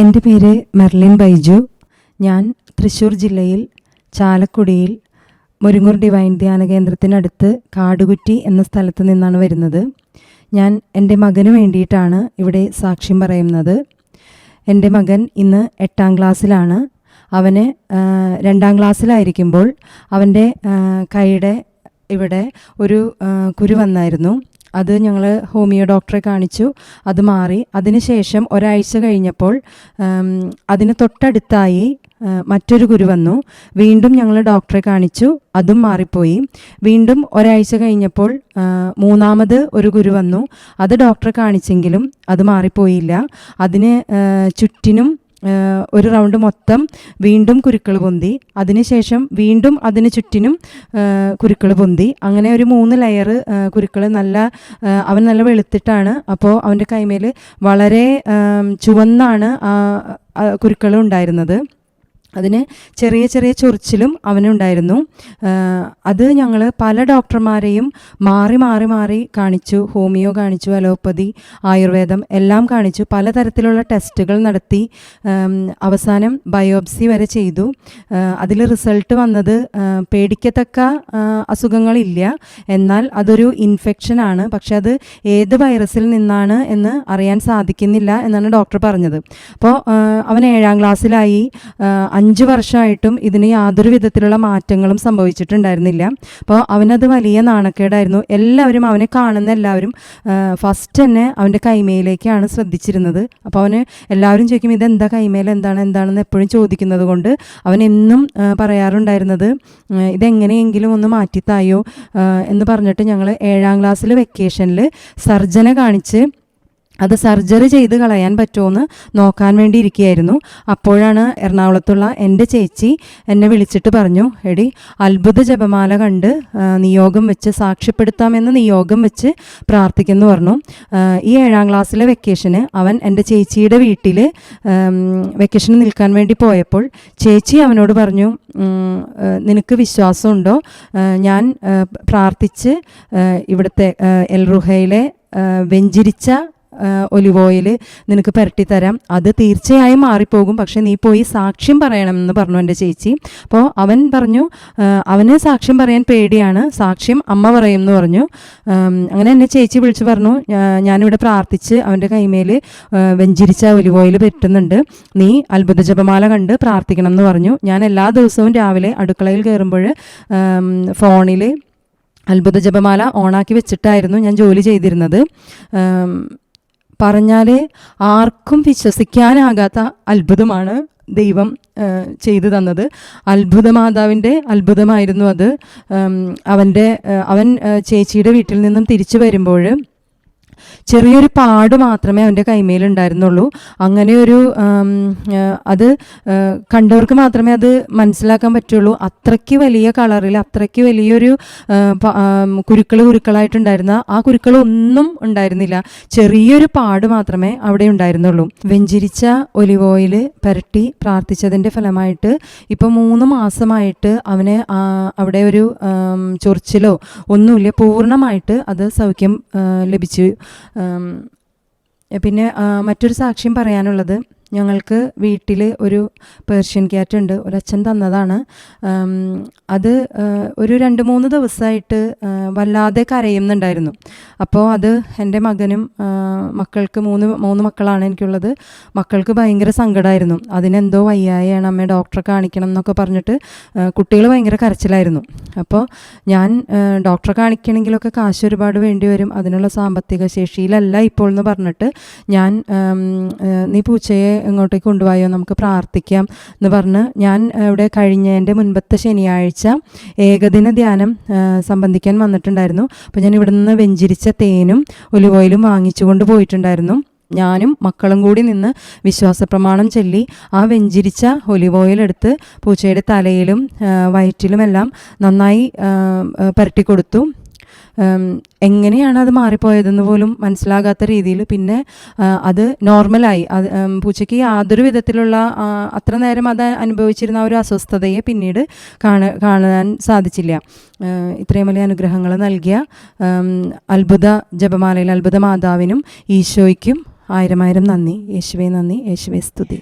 എന്റെ പേര് മെർലിൻ ബൈജു. ഞാൻ തൃശ്ശൂർ ജില്ലയിൽ ചാലക്കുടിയിൽ മുരുങ്ങൂർ ഡിവൈൻ ധ്യാന കേന്ദ്രത്തിനടുത്ത് കാടുകുറ്റി എന്ന സ്ഥലത്ത് നിന്നാണ് വരുന്നത്. ഞാൻ എന്റെ മകന് വേണ്ടിയിട്ടാണ് ഇവിടെ സാക്ഷ്യം പറയുന്നത്. എന്റെ മകൻ ഇന്ന് എട്ടാം ക്ലാസ്സിലാണ്. അവന് രണ്ടാം ക്ലാസ്സിലായിരിക്കുമ്പോൾ അവന്റെ കൈയുടെ ഇവിടെ ഒരു കുരു വന്നായിരുന്നു. അത് ഞങ്ങൾ ഹോമിയോ ഡോക്ടറെ കാണിച്ചു. അത് മാറി. അതിനുശേഷം ഒരാഴ്ച കഴിഞ്ഞപ്പോൾ അതിന് തൊട്ടടുത്തായി മറ്റൊരു കുരു വന്നു. വീണ്ടും ഞങ്ങൾ ഡോക്ടറെ കാണിച്ചു. അതും മാറിപ്പോയി. വീണ്ടും ഒരാഴ്ച കഴിഞ്ഞപ്പോൾ മൂന്നാമത് ഒരു കുരു വന്നു. അത് ഡോക്ടറെ കാണിച്ചെങ്കിലും അത് മാറിപ്പോയില്ല. അതിന് ചുറ്റിനും ഒരു റൗണ്ട് മൊത്തം വീണ്ടും കുരുക്കൾ പൊന്തി അതിനുശേഷം വീണ്ടും അതിന് ചുറ്റിനും കുരുക്കൾ പൊന്തി. അങ്ങനെ ഒരു മൂന്ന് ലെയർ കുരുക്കൾ നല്ല അവൻ നല്ല വെളുത്തിട്ടാണ്. അപ്പോൾ അവന്റെ കൈമേൽ വളരെ ചുവന്നാണ് കുരുക്കൾ ഉണ്ടായിരുന്നത്. അതിന് ചെറിയ ചെറിയ ചൊറിച്ചിലും അവനുണ്ടായിരുന്നു. അത് ഞങ്ങൾ പല ഡോക്ടർമാരെയും മാറി മാറി മാറി കാണിച്ചു. ഹോമിയോ കാണിച്ചു അലോപ്പതി ആയുർവേദം എല്ലാം കാണിച്ചു. പലതരത്തിലുള്ള ടെസ്റ്റുകൾ നടത്തി അവസാനം ബയോപ്സി വരെ ചെയ്തു. അതിൽ റിസൾട്ട് വന്നത് പേടിക്കത്തക്ക അസുഖങ്ങളില്ല. എന്നാൽ അതൊരു ഇൻഫെക്ഷനാണ് പക്ഷെ അത് ഏത് വൈറസിൽ നിന്നാണ് എന്ന് അറിയാൻ സാധിക്കുന്നില്ല എന്നാണ് ഡോക്ടർ പറഞ്ഞത്. അപ്പോൾ അവൻ ഏഴാം ക്ലാസ്സിലായി. അഞ്ച് വർഷമായിട്ടും ഇതിന് യാതൊരു വിധത്തിലുള്ള മാറ്റങ്ങളും സംഭവിച്ചിട്ടുണ്ടായിരുന്നില്ല. അപ്പോൾ അവനത് വലിയ നാണക്കേടായിരുന്നു. എല്ലാവരും അവനെ കാണുന്ന എല്ലാവരും ഫസ്റ്റ് തന്നെ അവന്റെ കൈമയിലേക്കാണ് ശ്രദ്ധിച്ചിരുന്നത്. അപ്പോൾ അവന് എല്ലാവരും ചോദിക്കും ഇതെന്താ കൈമേൽ? എന്താണ്? എന്താണെന്ന് എപ്പോഴും ചോദിക്കുന്നത് കൊണ്ട് അവൻ എന്നും പറയാറുണ്ടായിരുന്നത് ഇതെങ്ങനെയെങ്കിലും ഒന്ന് മാറ്റിത്തായോ? എന്ന് പറഞ്ഞിട്ട് ഞങ്ങൾ ഏഴാം ക്ലാസ്സിൽ വെക്കേഷനിൽ സർജന കാണിച്ച് അത് സർജറി ചെയ്ത് കളയാൻ പറ്റുമോയെന്ന് നോക്കാൻ വേണ്ടി ഇരിക്കുകയായിരുന്നു അപ്പോഴാണ് എറണാകുളത്തുള്ള എന്റെ ചേച്ചി എന്നെ വിളിച്ചിട്ട് പറഞ്ഞു എടി അത്ഭുത ജപമാല കണ്ട് നിയോഗം വെച്ച് സാക്ഷ്യപ്പെടുത്താമെന്ന് നിയോഗം വെച്ച് പ്രാർത്ഥിക്കുന്നു പറഞ്ഞു. ഈ ഏഴാം ക്ലാസ്സിലെ വെക്കേഷന് അവൻ എന്റെ ചേച്ചിയുടെ വീട്ടിൽ വെക്കേഷന് നിൽക്കാൻ വേണ്ടി പോയപ്പോൾ ചേച്ചി അവനോട് പറഞ്ഞു നിനക്ക് വിശ്വാസമുണ്ടോ? ഞാൻ പ്രാർത്ഥിച്ച് ഇവിടുത്തെ എൽറുഹയിലെ വെഞ്ചിരിച്ച ഒലിവ് ഓയിൽ നിനക്ക് പുരട്ടിത്തരാം അത് തീർച്ചയായും മാറിപ്പോകും. പക്ഷെ നീ പോയി സാക്ഷ്യം പറയണമെന്ന് പറഞ്ഞു എന്റെ ചേച്ചി. അപ്പോൾ അവൻ പറഞ്ഞു അവന് സാക്ഷ്യം പറയാൻ പേടിയാണ്. സാക്ഷ്യം അമ്മ പറയും എന്ന് പറഞ്ഞു അങ്ങനെ എന്നെ ചേച്ചി വിളിച്ചു പറഞ്ഞു "ഞാ- ഞാനിവിടെ പ്രാർത്ഥിച്ച് അവന്റെ കൈമേൽ വെഞ്ചിരിച്ച ഒലിവ് ഓയിൽ പറ്റുന്നുണ്ട്. നീ അത്ഭുത ജപമാല കണ്ട് പ്രാർത്ഥിക്കണം എന്ന് പറഞ്ഞു. ഞാൻ എല്ലാ ദിവസവും രാവിലെ അടുക്കളയിൽ കയറുമ്പോൾ ഫോണിൽ അത്ഭുത ജപമാല ഓണാക്കി വെച്ചിട്ടായിരുന്നു ഞാൻ ജോലി ചെയ്തിരുന്നത്. ആം, പറഞ്ഞാൽ ആർക്കും വിശ്വസിക്കാനാകാത്ത അത്ഭുതമാണ് ദൈവം ചെയ്തു തന്നത്. അത്ഭുത മാതാവിന്റെ അത്ഭുതമായിരുന്നു അത്. അവന്റെ അവൻ ചേച്ചിയുടെ വീട്ടിൽ നിന്നും തിരിച്ചു വരുമ്പോൾ ചെറിയൊരു പാട് മാത്രമേ അവന്റെ കൈമേൽ ഉണ്ടായിരുന്നുള്ളൂ അങ്ങനെ ഒരു അത് കണ്ടവർക്ക് മാത്രമേ അത് മനസ്സിലാക്കാൻ പറ്റുള്ളൂ. അത്രയ്ക്ക് വലിയ കളറിൽ അത്രയ്ക്ക് വലിയൊരു കുരുക്കൾ കുരുക്കളായിട്ടുണ്ടായിരുന്ന ആ കുരുക്കളൊന്നും ഉണ്ടായിരുന്നില്ല. ചെറിയൊരു പാട് മാത്രമേ അവിടെ ഉണ്ടായിരുന്നുള്ളൂ. വെഞ്ചിരിച്ച ഒലിവ് ഓയിൽ പുരട്ടി പ്രാർത്ഥിച്ചതിന്റെ ഫലമായിട്ട് ഇപ്പോൾ മൂന്ന് മാസമായിട്ട് അവനെ അവിടെ ഒരു ചൊറിച്ചിലോ ഒന്നുമില്ല പൂർണമായിട്ട് അത് സൗഖ്യം ലഭിച്ചു. പിന്നെ മറ്റൊരു സാക്ഷ്യം പറയാനുള്ളത് ഞങ്ങൾക്ക് വീട്ടിൽ ഒരു പേർഷ്യൻ ക്യാറ്റ് ഉണ്ട്. ഒരച്ഛൻ തന്നതാണ്. അത് ഒരു രണ്ട് മൂന്ന് ദിവസമായിട്ട് വല്ലാതെ കരയുന്നുണ്ടായിരുന്നു. അപ്പോൾ അത് എന്റെ മകനും മക്കൾക്ക് മൂന്ന് മൂന്ന് മക്കളാണ് എനിക്കുള്ളത്. മക്കൾക്ക് ഭയങ്കര സങ്കടമായിരുന്നു അതിനെന്തോ വയ്യായാണ് അമ്മയെ ഡോക്ടറെ കാണിക്കണം എന്നൊക്കെ പറഞ്ഞിട്ട് കുട്ടികൾ ഭയങ്കര കരച്ചിലായിരുന്നു. അപ്പോൾ ഞാൻ ഡോക്ടറെ കാണിക്കണമെങ്കിലൊക്കെ കാശ് ഒരുപാട് വേണ്ടി വരും. അതിനുള്ള സാമ്പത്തിക ശേഷിയിലല്ല ഇപ്പോൾ എന്ന് പറഞ്ഞിട്ട് ഞാൻ നീ പൂച്ചയെ എങ്ങോട്ടേക്ക് കൊണ്ടുപോയോ നമുക്ക് പ്രാർത്ഥിക്കാം എന്ന് പറഞ്ഞ് ഞാൻ ഇവിടെ കഴിഞ്ഞ എന്റെ മുൻപത്തെ ശനിയാഴ്ച ഏകദിന ധ്യാനം സംബന്ധിക്കാൻ വന്നിട്ടുണ്ടായിരുന്നു. അപ്പോൾ ഞാൻ ഇവിടെ നിന്ന് വെഞ്ചിരിച്ച തേനും ഒലിവോയിലും വാങ്ങിച്ചു കൊണ്ട് പോയിട്ടുണ്ടായിരുന്നു. ഞാനും മക്കളും കൂടി നിന്ന് വിശ്വാസ പ്രമാണം ചൊല്ലി ആ വെഞ്ചിരിച്ച ഒലിവ് എടുത്ത് പൂച്ചയുടെ തലയിലും വയറ്റിലുമെല്ലാം നന്നായി ആ, എങ്ങനെയാണ് അത് മാറിപ്പോയതെന്ന് പോലും മനസ്സിലാകാത്ത രീതിയിൽ പിന്നെ അത് നോർമലായി. അത് പൂച്ചയ്ക്ക് യാതൊരു വിധത്തിലുള്ള അത്ര നേരം അത് അനുഭവിച്ചിരുന്ന ഒരു അസ്വസ്ഥതയെ പിന്നീട് കാണ കാണാൻ സാധിച്ചില്ല. ഇത്രയും വലിയ അനുഗ്രഹങ്ങൾ നൽകിയ അത്ഭുത ജപമാലയിൽ അത്ഭുത മാതാവിനും ഈശോയ്ക്കും ആയിരം ആയിരം നന്ദി. യേശുവേ നന്ദി. യേശുവേ സ്തുതി.